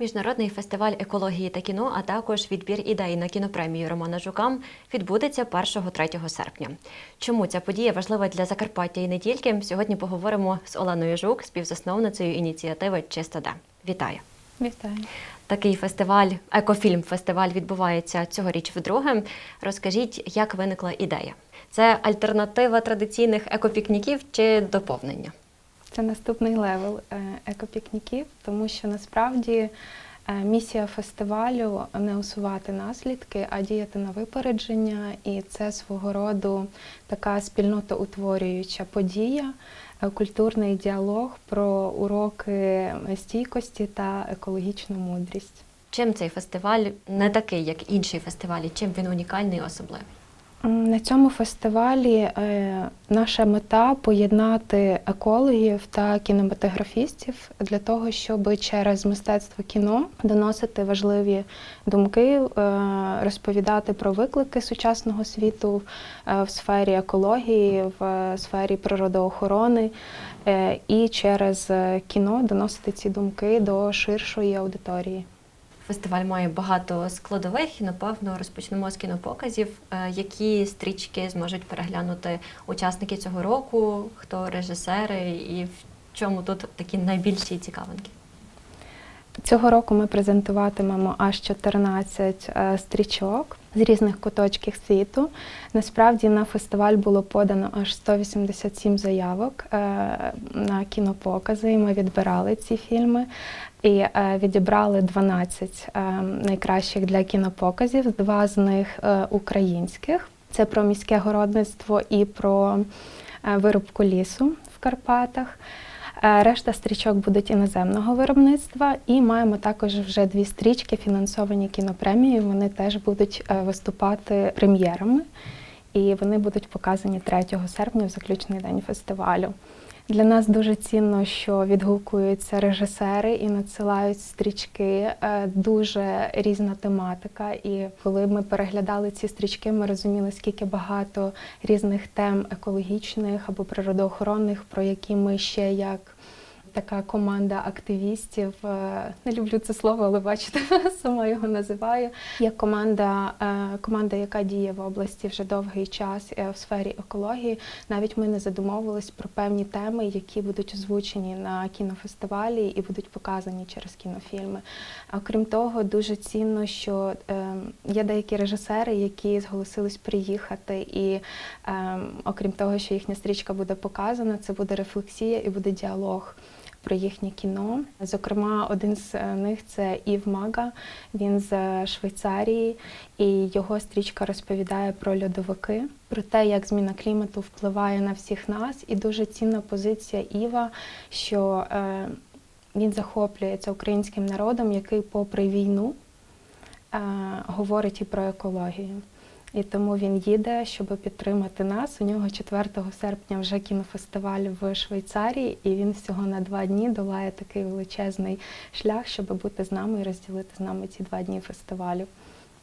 Міжнародний фестиваль екології та кіно, а також відбір ідей на кінопремію Романа Жука відбудеться 1-3 серпня. Чому ця подія важлива для Закарпаття і не тільки? Сьогодні поговоримо з Оленою Жук, співзасновницею ініціативи Чистода. Вітаю! Вітаю. Такий фестиваль, екофільм-фестиваль відбувається цьогоріч вдруге. Розкажіть, як виникла ідея? Це альтернатива традиційних екопікніків чи доповнення? Це наступний левел е, екопікніків, тому що насправді е, місія фестивалю не усувати наслідки, а діяти на випередження, і це свого роду така спільнотоутворююча подія, е, культурний діалог про уроки стійкості та екологічну мудрість. Чим цей фестиваль не такий, як інші фестивалі? Чим він унікальний і особливий? На цьому фестивалі е, наша мета поєднати екологів та кінематографістів для того, щоб через мистецтво кіно доносити важливі думки, е, розповідати про виклики сучасного світу е, в сфері екології, в сфері природоохорони, і через кіно доносити ці думки до ширшої аудиторії. Фестиваль має багато складових і, напевно, розпочнемо з кінопоказів. Е, Які стрічки зможуть переглянути учасники цього року, хто режисери і в чому тут такі найбільші цікавинки? Цього року ми презентуватимемо аж 14 е, стрічок з різних куточків світу. Насправді на фестиваль було подано аж 187 заявок е, на кінопокази. і Ми відбирали ці фільми і е, відібрали 12 е, найкращих для кінопоказів. Два з них е, українських. Це про міське городництво і про вирубку лісу в Карпатах. Решта стрічок будуть іноземного виробництва, і маємо також вже дві стрічки, фінансовані кінопремією. Вони теж будуть виступати прем'єрами, і вони будуть показані 3 серпня в заключний день фестивалю. Для нас дуже цінно, що відгукуються режисери і надсилають стрічки. Е, Дуже різна тематика. І коли ми переглядали ці стрічки, ми розуміли, скільки багато різних тем екологічних або природоохоронних, про які ми ще як така команда активістів. е, Не люблю це слово, але бачите, сама його називаю. Є команда, е, команда, яка діє в області вже довгий час е, в сфері екології. Навіть ми не задумовувались про певні теми, які будуть озвучені на кінофестивалі і будуть показані через кінофільми. Окрім того, дуже цінно, що є деякі режисери, які зголосились приїхати, і окрім того, що їхня стрічка буде показана, це буде рефлексія і буде діалог. Про їхнє кіно. Зокрема, один з е, них це Ів Мага. Він з е, Швейцарії, і його стрічка розповідає про льодовики, про те, як зміна клімату впливає на всіх нас. І дуже цінна позиція Іва, що е, він захоплюється українським народом, який, попри війну, говорить і про екологію. І тому він їде, щоб підтримати нас. У нього 4 серпня вже кінофестиваль в Швейцарії, і він всього на два дні долає такий величезний шлях, щоб бути з нами і розділити з нами ці два дні фестивалю.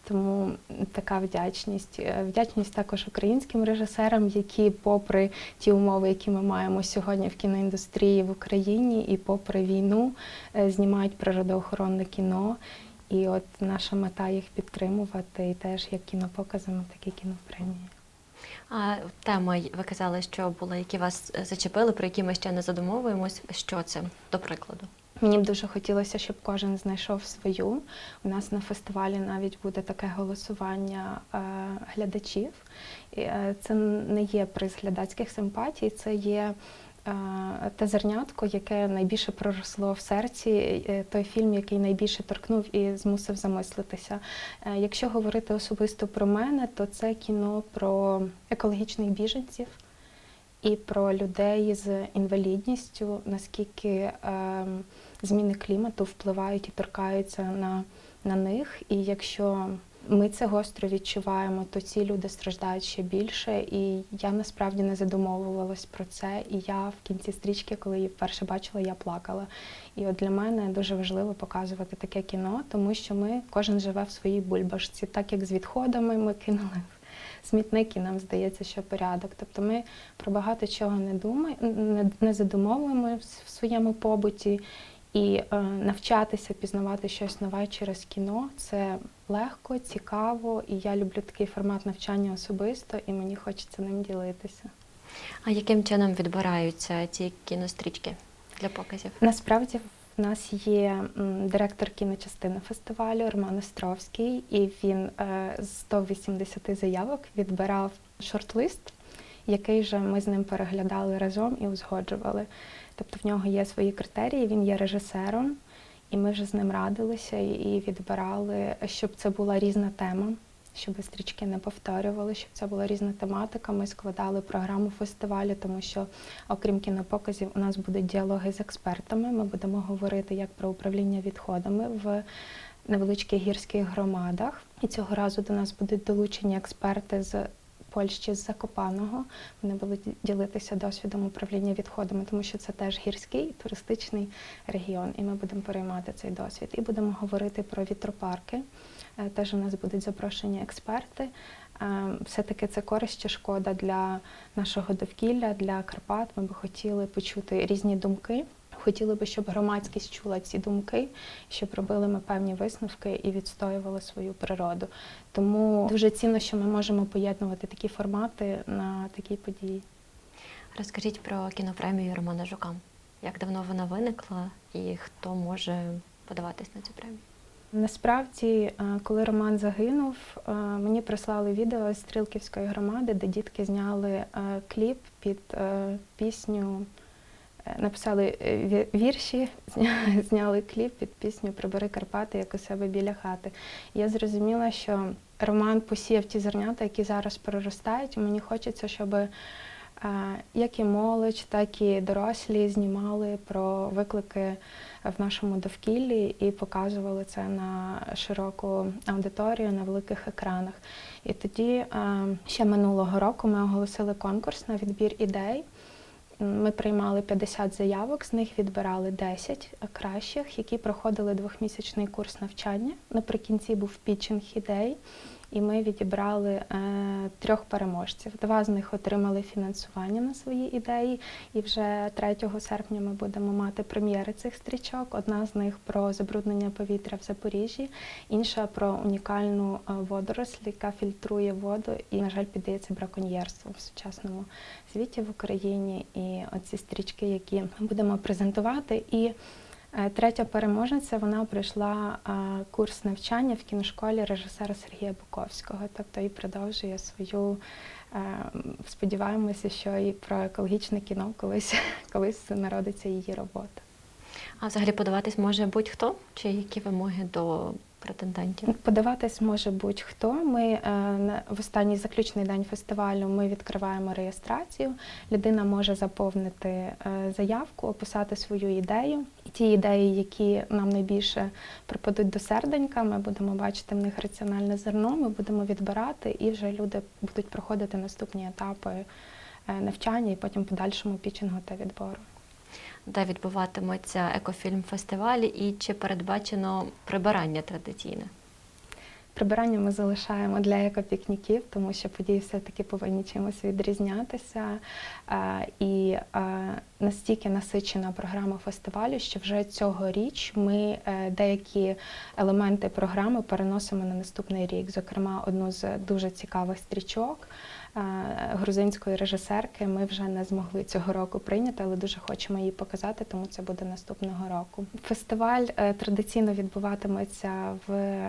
Тому така вдячність. Е, Вдячність також українським режисерам, які, попри ті умови, які ми маємо сьогодні в кіноіндустрії в Україні, і попри війну, е, знімають природоохоронне кіно. І от наша мета їх підтримувати, і теж як кінопоказами, так і кінопремії. А тема ви казали, що були, які вас зачепили, про які ми ще не задумовуємось. Що це, до прикладу? Мені б дуже хотілося, щоб кожен знайшов свою. У нас на фестивалі навіть буде таке голосування е, глядачів. Е, Це не є приз глядацьких симпатій, це є те зернятко, яке найбільше проросло в серці, е, той фільм, який найбільше торкнув і змусив замислитися. Е, Якщо говорити особисто про мене, то це кіно про екологічних біженців і про людей з інвалідністю, наскільки зміни клімату впливають і торкаються на, на них. І якщо ми це гостро відчуваємо, то ці люди страждають ще більше. І я насправді не задумовувалась про це. І я в кінці стрічки, коли її вперше бачила, я плакала. І от для мене дуже важливо показувати таке кіно, тому що ми кожен живе в своїй бульбашці, так як з відходами ми кинули смітник, і нам здається, що порядок. Тобто ми про багато чого не думаємо, не, задумовуємо в своєму побуті. І е, навчатися пізнавати щось нове через кіно це легко, цікаво, і я люблю такий формат навчання особисто, і мені хочеться ним ділитися. А яким чином відбираються ці кінострічки для показів? Насправді в нас є директор кіночастини фестивалю Роман Островський, і він е, з 180 заявок відбирав шорт-лист, який же ми з ним переглядали разом і узгоджували. Тобто в нього є свої критерії, він є режисером, і ми вже з ним радилися і відбирали, щоб це була різна тема, щоб стрічки не повторювали, щоб це була різна тематика. Ми складали програму фестивалю, тому що окрім кінопоказів, у нас будуть діалоги з експертами. Ми будемо говорити як про управління відходами в невеличких гірських громадах. І цього разу до нас будуть долучені експерти з Польщі з Закопаного. Вони будуть ділитися досвідом управління відходами, тому що це теж гірський туристичний регіон, і ми будемо переймати цей досвід. І будемо говорити про вітропарки. Е, Теж у нас будуть запрошені експерти. Е, Все-таки це користь шкода для нашого довкілля, для Карпат. Ми би хотіли почути різні думки. Хотіли би, щоб громадськість чула ці думки, щоб робили ми певні висновки і відстоювали свою природу. Тому дуже цінно, що ми можемо поєднувати такі формати на такі події. Розкажіть про кінопремію Романа Жука. Як давно вона виникла і хто може подаватись на цю премію? Насправді, е, коли Роман загинув, е, мені прислали відео з Стрілківської громади, де дітки зняли е, кліп під пісню, написали е, вірші, зняли кліп під пісню Прибери Карпати як у себе біля хати. Я зрозуміла, що Роман посіяв ті зернята, які зараз проростають. Мені хочеться, щоб е, як і молодь, так і дорослі знімали про виклики в нашому довкіллі і показували це на широку аудиторію на великих екранах. І тоді е, ще минулого року ми оголосили конкурс на відбір ідей. Ми приймали 50 заявок, з них відбирали 10 кращих, які проходили двохмісячний курс навчання. Наприкінці був пітчинг ідей, і ми відібрали е, трьох переможців. Два з них отримали фінансування на свої ідеї, і вже 3 серпня ми будемо мати прем'єри цих стрічок. Одна з них про забруднення повітря в Запоріжжі, інша про унікальну е, водоросль, яка фільтрує воду і, на жаль, піддається браконьєрству в сучасному світі в Україні. І оці стрічки, які будемо презентувати. І третя переможниця вона пройшла е, курс навчання в кіношколі режисера Сергія Буковського, тобто і продовжує свою. е, Сподіваємося, що і про екологічне кіно колись колись народиться її робота. А взагалі подаватись може будь-хто? Чи які вимоги до претендентів? Подаватись може будь-хто. Ми е, в останній заключний день фестивалю ми відкриваємо реєстрацію. Людина може заповнити е, заявку, описати свою ідею. Ті ідеї, які нам найбільше припадуть до серденька, ми будемо бачити в них раціональне зерно. Ми будемо відбирати, і вже люди будуть проходити наступні етапи е, навчання і потім подальшому пічингу та відбору. Де відбуватиметься екофільм-фестиваль і чи передбачено прибирання традиційне? Прибирання ми залишаємо для екопікніків, тому що події все-таки повинні чимось відрізнятися. Е, І е, настільки насичена програма фестивалю, що вже цьогоріч ми е, деякі елементи програми переносимо на наступний рік. Зокрема, одну з дуже цікавих стрічок е, грузинської режисерки ми вже не змогли цього року прийняти, але дуже хочемо її показати, тому це буде наступного року. Фестиваль е, традиційно відбуватиметься в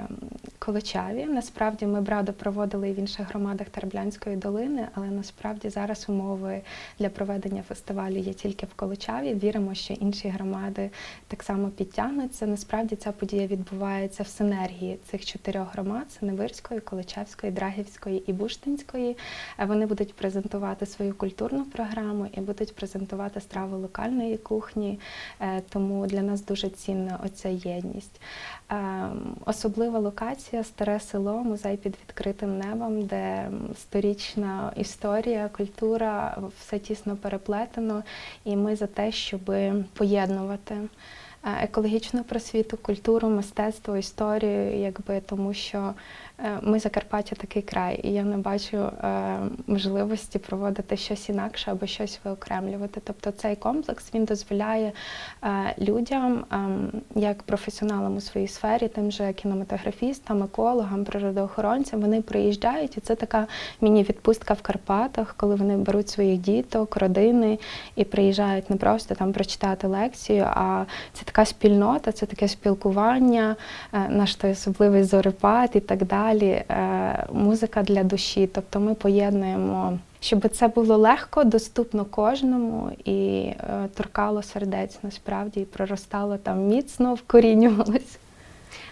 Колочаві. Насправді ми б радо проводили і в інших громадах Терблянської долини, але насправді зараз умови для проведення фестивалю є тільки в Колочаві. Віримо, що інші громади так само підтягнуться. Насправді ця подія відбувається в синергії цих чотирьох громад: Синевирської, Колочавської, Драгівської і Буштинської. Е, Вони будуть презентувати свою культурну програму і будуть презентувати страви локальної кухні. Е, Тому для нас дуже цінна оця єдність. Ем, Особлива локація старе село, музей під відкритим небом, де сторічна історія, культура, все тісно переплетено. І ми за те, щоб поєднувати екологічну просвіту, культуру, мистецтво, історію, якби тому що е, ми Закарпаття такий край, і я не бачу е, можливості проводити щось інакше або щось виокремлювати. Тобто цей комплекс він дозволяє е, людям, ем, як професіоналам у своїй сфері, тим же кінематографістам, екологам, природоохоронцям, вони приїжджають, і це така міні-відпустка в Карпатах, коли вони беруть своїх діток, родини і приїжджають не просто там прочитати лекцію, а це така спільнота, це таке спілкування, е, наш той особливий зорепад і так далі. е, Музика для душі. Тобто ми поєднуємо. Щоб це було легко, доступно кожному і е, торкало сердець насправді і проростало там міцно, вкорінювалось.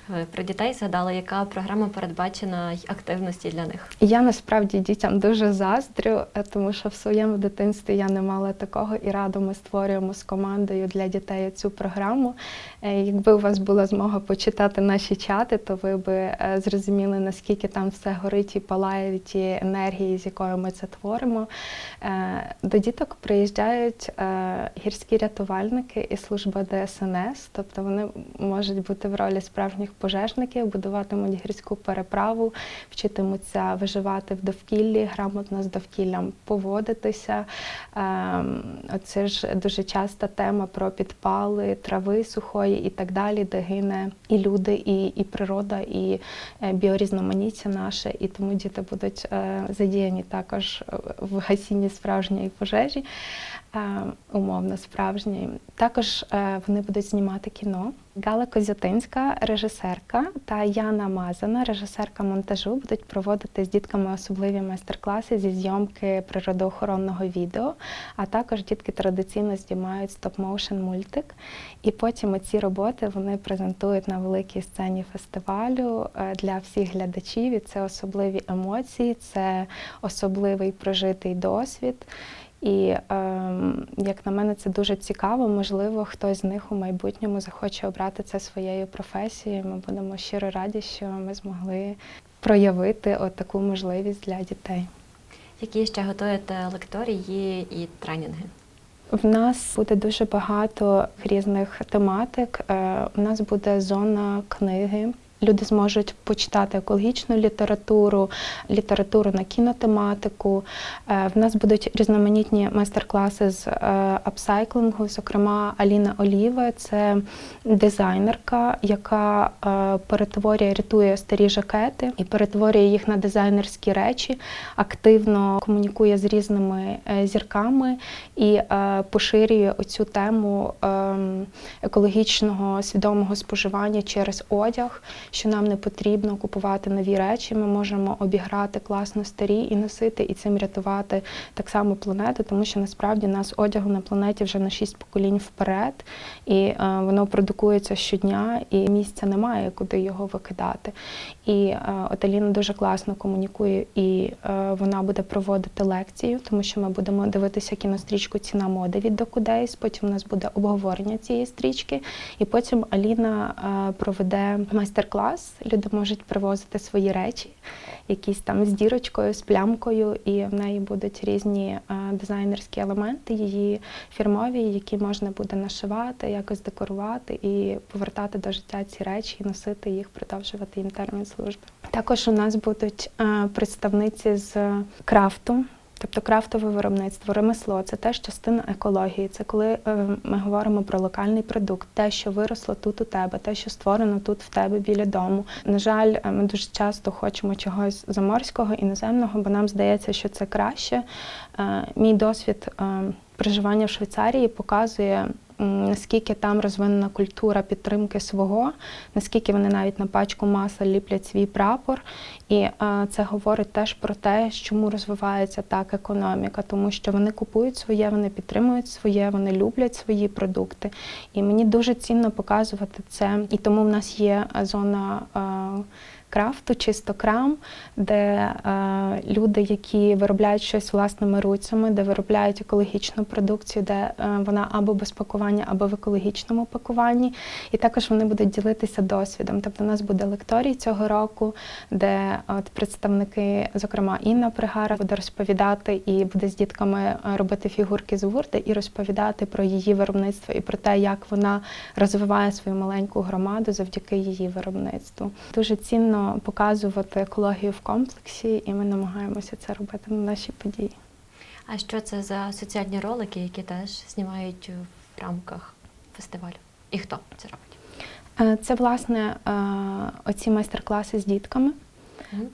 Ви про дітей згадали, яка програма передбачена й активності для них? Я насправді дітям дуже заздрю, е, тому що в своєму дитинстві я не мала такого і радо ми створюємо з командою для дітей цю програму. Е, Якби у вас була змога почитати наші чати, то ви би е, зрозуміли, наскільки там все горить і палає від тієї енергії, з якою ми це творимо. Е, До діток приїжджають е, гірські рятувальники і служба ДСНС, тобто вони можуть бути в ролі справжніх пожежників, будуватимуть гірську переправу, вчитимуться виживати в довкіллі, грамотно з довкіллям поводитися. Ем, Оце ж дуже часта тема про підпали трави сухої і так далі, де гине і люди, і, і природа, і е, біорізноманіття наше. І тому діти будуть е, задіяні також в гасінні справжньої пожежі, умовно справжньої. Також е, вони будуть знімати кіно. Гала Козятинська, режисерка, та Яна Мазана, режисерка монтажу, будуть проводити з дітками особливі майстер-класи зі зйомки природоохоронного відео. А також дітки традиційно знімають стоп-моушен мультик. І потім ці роботи вони презентують на великій сцені фестивалю е, для всіх глядачів. І це особливі емоції, це особливий прожитий досвід. І ем, як на мене, це дуже цікаво. Можливо, хтось з них у майбутньому захоче обрати це своєю професією. Ми будемо щиро раді, що ми змогли проявити от таку можливість для дітей. Які ще готуєте лекторії і тренінги? В нас буде дуже багато різних тематик. Е, У нас буде зона книги. Люди зможуть почитати екологічну літературу, літературу на кінотематику. Е, В нас будуть різноманітні майстер-класи з е, апсайклингу. Зокрема, Аліна Оліве це дизайнерка, яка е, перетворює, рятує старі жакети і перетворює їх на дизайнерські речі, активно комунікує з різними зірками і поширює оцю тему ем, екологічного свідомого споживання через одяг, що нам не потрібно купувати нові речі. Ми можемо обіграти класно старі і носити, і цим рятувати так само планету, тому що насправді нас одягу на планеті вже на шість поколінь вперед, і е, воно продукується щодня, і місця немає, куди його викидати. І е, от Аліна дуже класно комунікує, і е, вона буде проводити лекцію, тому що ми будемо дивитися кінострічку Ціна моди від Докудейс. Потім у нас буде обговорення цієї стрічки, і потім Аліна е, проведе майстер-клас. Люди можуть привозити свої речі, якісь там з дірочкою, з плямкою, і в неї будуть різні е, дизайнерські елементи, її фірмові, які можна буде нашивати, якось декорувати і повертати до життя ці речі, і носити їх, продовжувати їм термін служби. Також у нас будуть е, представниці з крафту. Тобто крафтове виробництво, ремесло це теж частина екології. Це коли е, ми говоримо про локальний продукт, те, що виросло тут у тебе, те, що створено тут в тебе біля дому. На жаль, е, ми дуже часто хочемо чогось заморського, іноземного, бо нам здається, що це краще. Е, Мій досвід проживання в Швейцарії показує. Наскільки там розвинена культура підтримки свого, наскільки вони навіть на пачку масла ліплять свій прапор, і е, це говорить теж про те, чому розвивається так економіка, тому що вони купують своє, вони підтримують своє, вони люблять свої продукти. І мені дуже цінно показувати це. І тому в нас є е, зона. Крафту, чисто крам, де е, люди, які виробляють щось власними руцями, де виробляють екологічну продукцію, де е, вона або без пакування, або в екологічному пакуванні. І також вони будуть ділитися досвідом. Тобто, у нас буде лекторій цього року, де от представники, зокрема Інна Пригара, буде розповідати і буде з дітками е, робити фігурки з вурди і розповідати про її виробництво і про те, як вона розвиває свою маленьку громаду завдяки її виробництву. Дуже цінно показувати екологію в комплексі, і ми намагаємося це робити на нашій події. А що це за соціальні ролики, які теж знімають в рамках фестивалю? І хто це робить? Е, Це власне е, оці майстер-класи з дітками.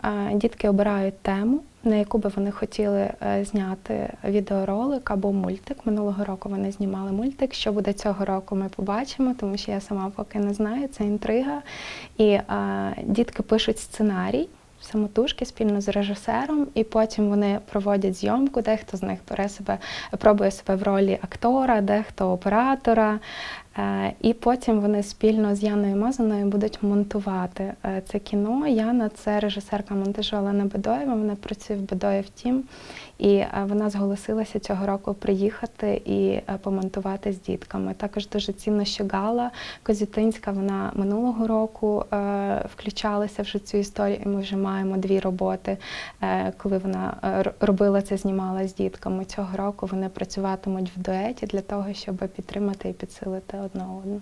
Е, Дітки обирають тему, на яку би вони хотіли е, зняти відеоролик або мультик. Минулого року вони знімали мультик. Що буде цього року, ми побачимо, тому що я сама поки не знаю. Це інтрига. І е, дітки пишуть сценарій. Самотужки спільно з режисером, і потім вони проводять зйомку. Дехто з них бере себе, пробує себе в ролі актора, дехто оператора. Е, І потім вони спільно з Яною Мазаною будуть монтувати е, це кіно. Яна це режисерка монтажу Олена Бедоєва. Вона працює в Бедоєв Тім, і е, вона зголосилася цього року приїхати і помонтувати з дітками. Також дуже цінно, що Гала Козітинська вона минулого року включалася вже цю історію. і Ми вже маємо дві роботи, коли вона робила це, знімала з дітками. Цього року вони працюватимуть в дуеті для того, щоб підтримати і підсилити одне одну.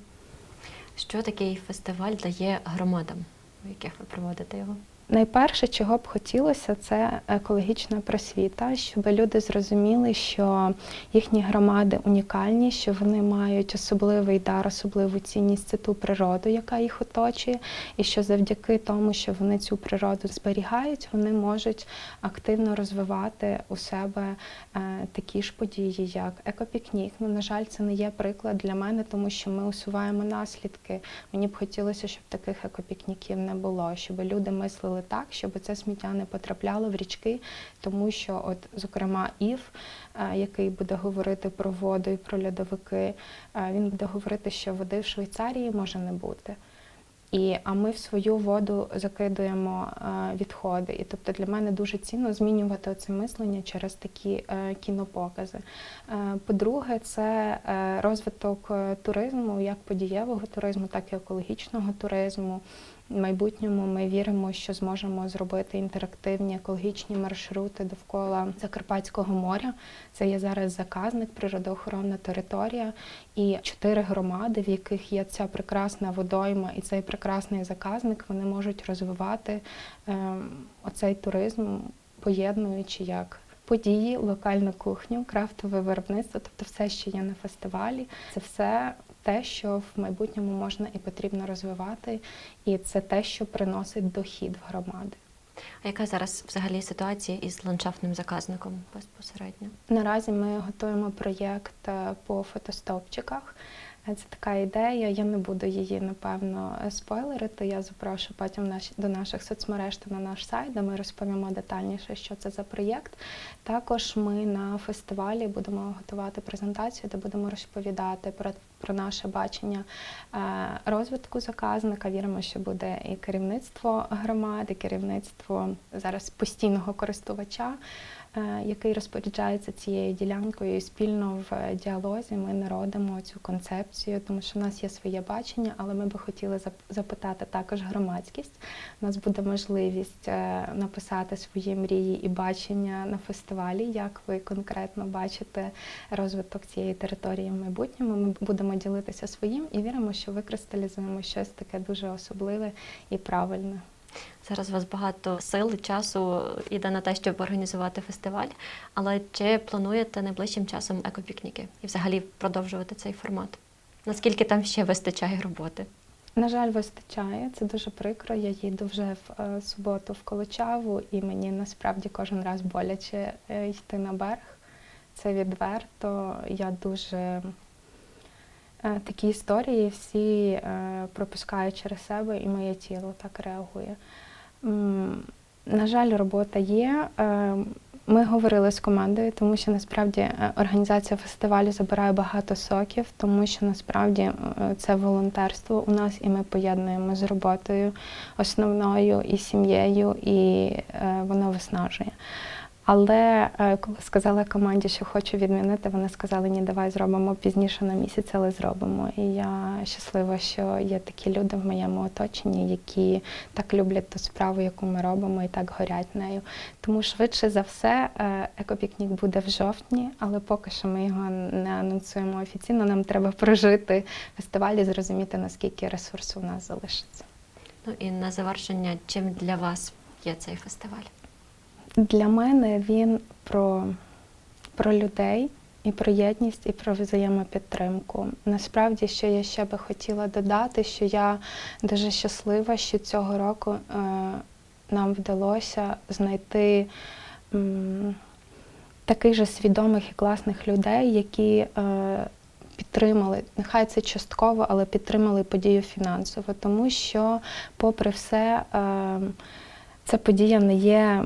Що такий фестиваль дає громадам, у яких ви проводите його? Найперше, чого б хотілося, це екологічна просвіта, щоб люди зрозуміли, що їхні громади унікальні, що вони мають особливий дар, особливу цінність це ту природу, яка їх оточує, і що завдяки тому, що вони цю природу зберігають, вони можуть активно розвивати у себе е, такі ж події, як екопікнік. Ну, на жаль, це не є приклад для мене, тому що ми усуваємо наслідки. Мені б хотілося, щоб таких екопікніків не було, щоб люди мислили так, щоб це сміття не потрапляло в річки, тому що, от, зокрема, Ів, е, який буде говорити про воду і про льодовики, е, він буде говорити, що води в Швейцарії може не бути. І, а ми в свою воду закидуємо е, відходи. І тобто для мене дуже цінно змінювати це мислення через такі кінопокази. По-друге, це розвиток туризму, як подієвого туризму, так і екологічного туризму. В майбутньому ми віримо, що зможемо зробити інтерактивні екологічні маршрути довкола Закарпатського моря. Це є зараз заказник, природоохоронна територія і чотири громади, в яких є ця прекрасна водойма і цей прекрасний заказник, вони можуть розвивати ем, оцей туризм, поєднуючи як події, локальну кухню, крафтове виробництво, тобто все, що є на фестивалі, це все те, що в майбутньому можна і потрібно розвивати, і це те, що приносить дохід в громади. А яка зараз взагалі ситуація із ландшафтним заказником безпосередньо? Наразі ми готуємо проєкт е, по фотостовпчиках. Це така ідея. Я не буду її напевно спойлерити. Я запрошу потім до наших соцмереж та на наш сайт, де ми розповімо детальніше, що це за проєкт. Також ми на фестивалі будемо готувати презентацію, де будемо розповідати про, про наше бачення е, розвитку заказника. Віримо, що буде і керівництво громади, керівництво зараз постійного користувача який розпоряджається цією ділянкою, і спільно в діалозі ми народимо цю концепцію, тому що в нас є своє бачення, але ми би хотіли запитати також громадськість. У нас буде можливість е, написати свої мрії і бачення на фестивалі, як ви конкретно бачите розвиток цієї території в майбутньому. Ми будемо ділитися своїм і віримо, що викристалізуємо щось таке дуже особливе і правильне. Зараз у вас багато сил часу іде на те, щоб організувати фестиваль. Але чи плануєте найближчим часом екопікніки і взагалі продовжувати цей формат? Наскільки там ще вистачає роботи? На жаль, вистачає. Це дуже прикро. Я їду вже в е, суботу в Колочаву, і мені насправді кожен раз боляче е, йти на берег. Це відверто. Я дуже такі історії всі е, пропускаю через себе, і моє тіло так реагує. На жаль, робота є. Е, Ми говорили з командою, тому що насправді е, організація фестивалю забирає багато соків, тому що насправді е, це волонтерство у нас, і ми поєднуємо з роботою основною і сім'єю, і е, воно виснажує. Але е, коли сказала команді, що хочу відмінити, вони сказали, ні, давай зробимо пізніше на місяць, але зробимо. І я щаслива, що є такі люди в моєму оточенні, які так люблять ту справу, яку ми робимо, і так горять нею. Тому швидше за все, е, екопікнік буде в жовтні, але поки що ми його не анонсуємо офіційно. Нам треба прожити фестиваль і зрозуміти, наскільки ресурсу у нас залишиться. Ну і на завершення, чим для вас є цей фестиваль? Для мене він про, про людей і про єдність, і про взаємопідтримку. Насправді, що я ще би хотіла додати, що я дуже щаслива, що цього року е, нам вдалося знайти таких же свідомих і класних людей, які е, підтримали, нехай це частково, але підтримали подію фінансово, тому що, попри все, е, ця подія не є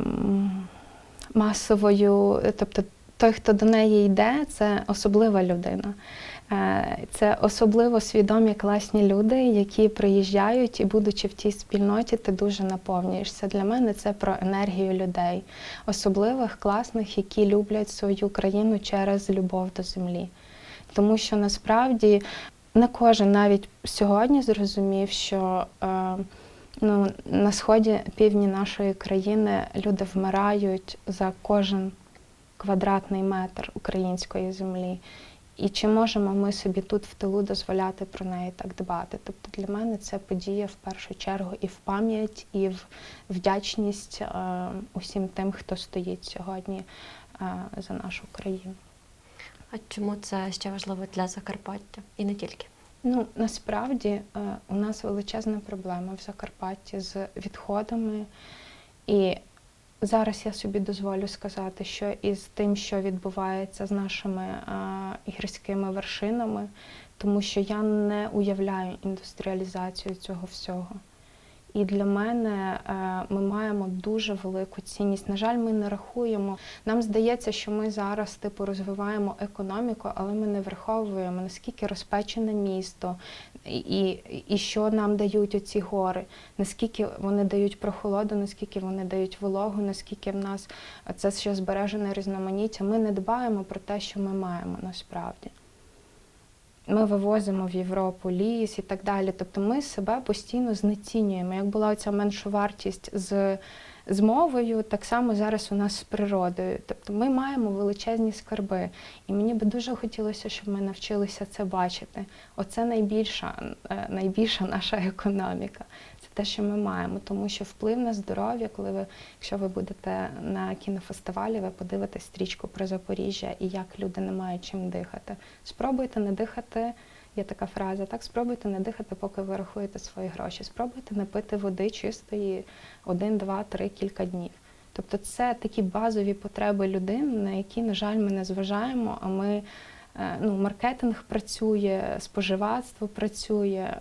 масовою, тобто той, хто до неї йде, це особлива людина. Е, Це особливо свідомі класні люди, які приїжджають і, будучи в тій спільноті, ти дуже наповнюєшся. Для мене це про енергію людей, особливих, класних, які люблять свою країну через любов до землі. Тому що насправді не кожен навіть сьогодні зрозумів, що е, ну, на сході півдні нашої країни люди вмирають за кожен квадратний метр української землі. І чи можемо ми собі тут в тилу дозволяти про неї так дбати? Тобто для мене це подія в першу чергу і в пам'ять, і в вдячність е, усім тим, хто стоїть сьогодні е, за нашу країну. А чому це ще важливо для Закарпаття і не тільки? Ну насправді е, у нас величезна проблема в Закарпатті з відходами. І зараз я собі дозволю сказати, що із тим, що відбувається з нашими е, гірськими вершинами, тому що я не уявляю індустріалізацію цього всього. І для мене е, ми маємо дуже велику цінність. На жаль, ми не рахуємо. Нам здається, що ми зараз типу розвиваємо економіку, але ми не враховуємо наскільки розпечене місто, і, і, і що нам дають оці гори, наскільки вони дають прохолоду, наскільки вони дають вологу, наскільки в нас це ще збережене різноманіття. Ми не дбаємо про те, що ми маємо насправді. Ми вивозимо в Європу ліс і так далі. Тобто ми себе постійно знецінюємо. Як була ця меншовартість з, з мовою, так само зараз у нас з природою. Тобто ми маємо величезні скарби. І мені би дуже хотілося, щоб ми навчилися це бачити. Оце найбільша, е, найбільша наша економіка. Це те, що ми маємо. Тому що вплив на здоров'я, коли ви, якщо ви будете на кінофестивалі, ви подивитесь стрічку про Запоріжжя і як люди не мають чим дихати. Спробуйте не дихати. Є така фраза, так спробуйте не дихати, поки ви рахуєте свої гроші. Спробуйте не пити води чистої один, два, три, кілька днів. Тобто це такі базові потреби людини, на які, на жаль, ми не зважаємо. А ми е, ну, маркетинг працює, споживацтво працює.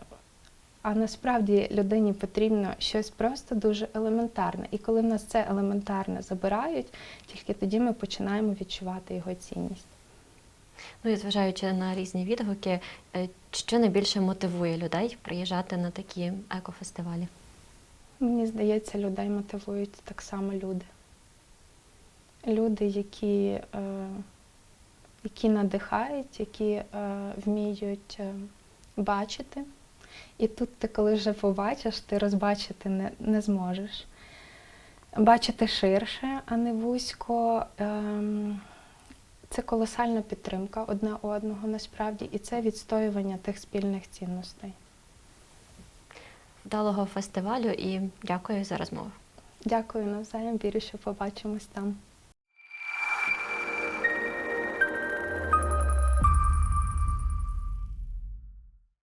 А насправді людині потрібно щось просто дуже елементарне. І коли в нас це елементарне забирають, тільки тоді ми починаємо відчувати його цінність. Ну і зважаючи на різні відгуки, е, що найбільше мотивує людей приїжджати на такі екофестивалі? Мені здається, людей мотивують так само люди. Люди, які, е, які надихають, які е, вміють е, бачити. І тут ти, коли вже побачиш, ти розбачити не, не зможеш. Бачити ширше, а не вузько. Ем, це колосальна підтримка одне одного насправді, і це відстоювання тих спільних цінностей. Вдалого фестивалю і дякую за розмову. Дякую навзаєм, вірю, що побачимось там.